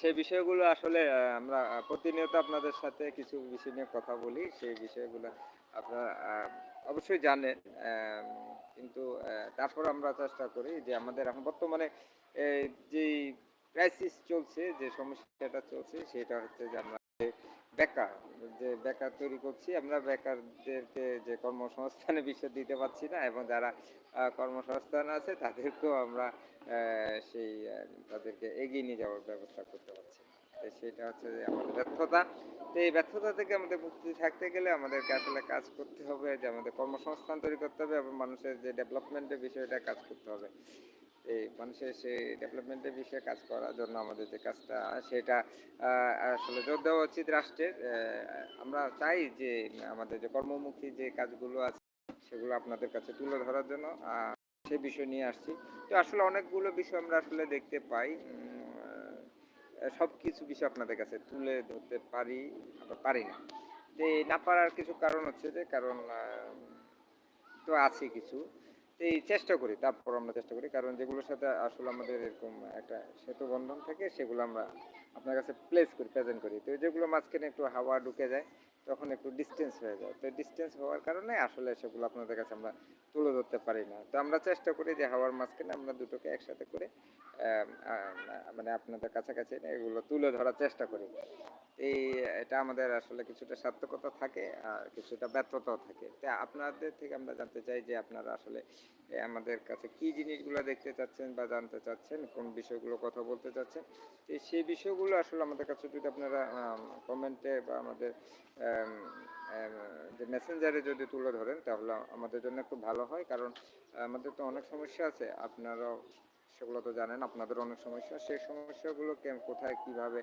সেই বিষয়গুলো আসলে আমরা প্রতিনিয়ত আপনাদের সাথে কিছু বিষয় নিয়ে কথা বলি। সেই বিষয়গুলো আপনারা অবশ্যই জানেন। কিন্তু তারপর আমরা চেষ্টা করি যে আমাদের এখন বর্তমানে যে ক্রাইসিস চলছে, যে সমস্যাটা চলছে, সেটা হচ্ছে যে আমরা বেকার, যে বেকার তৈরি করছি, আমরা বেকারদেরকে যে কর্মসংস্থানের বিষয় দিতে পারছি না এবং যারা কর্মসংস্থান আছে, তাদেরকেও আমরা তাদেরকে এগিয়ে নিয়ে যাওয়ার ব্যবস্থা করতে পারছি। সেটা হচ্ছে যে আমাদের ব্যর্থতা। তো এই ব্যর্থতা থেকে আমাদের মুক্তি থাকতে গেলে আমাদেরকে আসলে কাজ করতে হবে, যে আমাদের কর্মসংস্থান তৈরি করতে হবে এবং মানুষের যে ডেভেলপমেন্টের বিষয়টা কাজ করতে হবে। এই মানুষের সেই ডেভেলপমেন্টের বিষয়ে কাজ করার জন্য আমাদের যে কাজটা, সেটা আসলে জোর দেওয়া উচিত রাষ্ট্রের। আমরা চাই যে আমাদের যে কর্মমুখী যে কাজগুলো আছে, সেগুলো আপনাদের কাছে তুলে ধরার জন্য। সে বিষয় নিয়ে আসছি। তো আসলে অনেকগুলো বিষয় আমরা আসলে দেখতে পাই। সব কিছু বিষয় আপনাদের কাছে তুলে ধরতে পারি আবার পারি না। এই না পারার কিছু কারণ হচ্ছে যে, কারণ তো আছে কিছু। এই চেষ্টা করি, তারপর আমরা চেষ্টা করি। কারণ যেগুলোর সাথে আসলে আমাদের এরকম একটা সেতু বন্ধন থাকে, সেগুলো আমরা আপনার কাছে প্লেস করি প্রেজেন্ট করি। তো যেগুলো মাঝখানে একটু হাওয়া ঢুকে যায় তখন একটু ডিস্টেন্স হয়ে যায়। তো ডিস্টেন্স হওয়ার কারণে আসলে সেগুলো আপনাদের কাছে আমরা তুলে ধরতে পারি না। তো আমরা চেষ্টা করি যে হাওয়ার মাঝখানে আমরা দুটোকে একসাথে করে মানে আপনাদের কাছাকাছি এগুলো তুলে ধরার চেষ্টা করি। এই এটা আমাদের আসলে কিছুটা সার্থকতা থাকে আর কিছুটা ব্যর্থতাও থাকে। তা আপনাদের থেকে আমরা জানতে চাই যে আপনারা আসলে আমাদের কাছে কি জিনিসগুলো দেখতে চাচ্ছেন বা জানতে চাচ্ছেন কোন বিষয়গুলো কথা বলতে চাচ্ছেন? সেই বিষয়গুলো আসলে আমাদের কাছে যদি আপনারা কমেন্টে বা আমাদের আম, আম, যে মেসেঞ্জারে যদি তুলে ধরেন তাহলে আমাদের জন্য খুব ভালো হয়। কারণ আমাদের তো অনেক সমস্যা আছে। আপনারাও সেগুলো তো জানেন আপনাদের অনেক সমস্যা। সেই সমস্যাগুলোকে কোথায় কীভাবে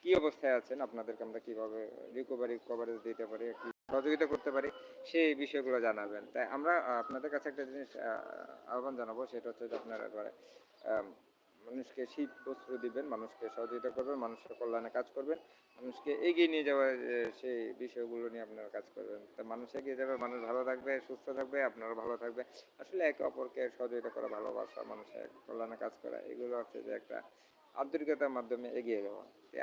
কি অবস্থায় আছেন আপনাদেরকে আমরা কীভাবে রিকভারি কভারেজ দিতে পারি কি সহযোগিতা করতে পারি সেই বিষয়গুলো জানাবেন। তাই আমরা আপনাদের কাছে একটা জিনিস আহ, আহ্বান জানাব সেটা হচ্ছে যে আপনারা আম, মানুষকে শীত বস্ত্র দিবেন, মানুষকে সহযোগিতা করবেন, মানুষের কল্যাণে কাজ করবেন, মানুষকে এগিয়ে নিয়ে যাওয়ার সেই বিষয়গুলো নিয়ে আপনারা কাজ করবেন। তা মানুষ এগিয়ে যাবে, মানুষ ভালো থাকবে, সুস্থ থাকবে আপনারা ভালো থাকবে আসলে একে অপরকে সহযোগিতা করা, ভালোবাসা, মানুষের কল্যাণে কাজ করা, এগুলো হচ্ছে যে একটা আন্তরিকতার মাধ্যমে এগিয়ে যাব।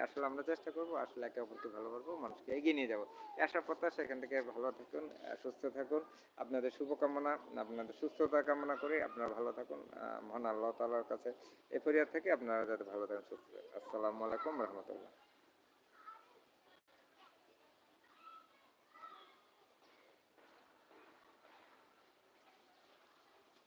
আসলে আমরা চেষ্টা করব, আসলে একে অপরকে ভালো করব মানুষকে এগিয়ে নিয়ে যাব। আশা, প্রত্যাশা, এখান থেকে ভালো থাকুন সুস্থ থাকুন। আপনাদের শুভকামনা, আপনাদের সুস্থতা কামনা করে আপনারা ভালো থাকুন। মহান আল্লাহ তালার কাছে এ ফরিয়াদ থেকে আপনারা যাতে ভালো থাকেন, সুস্থ। আসসালামু আলাইকুম রহমতুল্লাহ।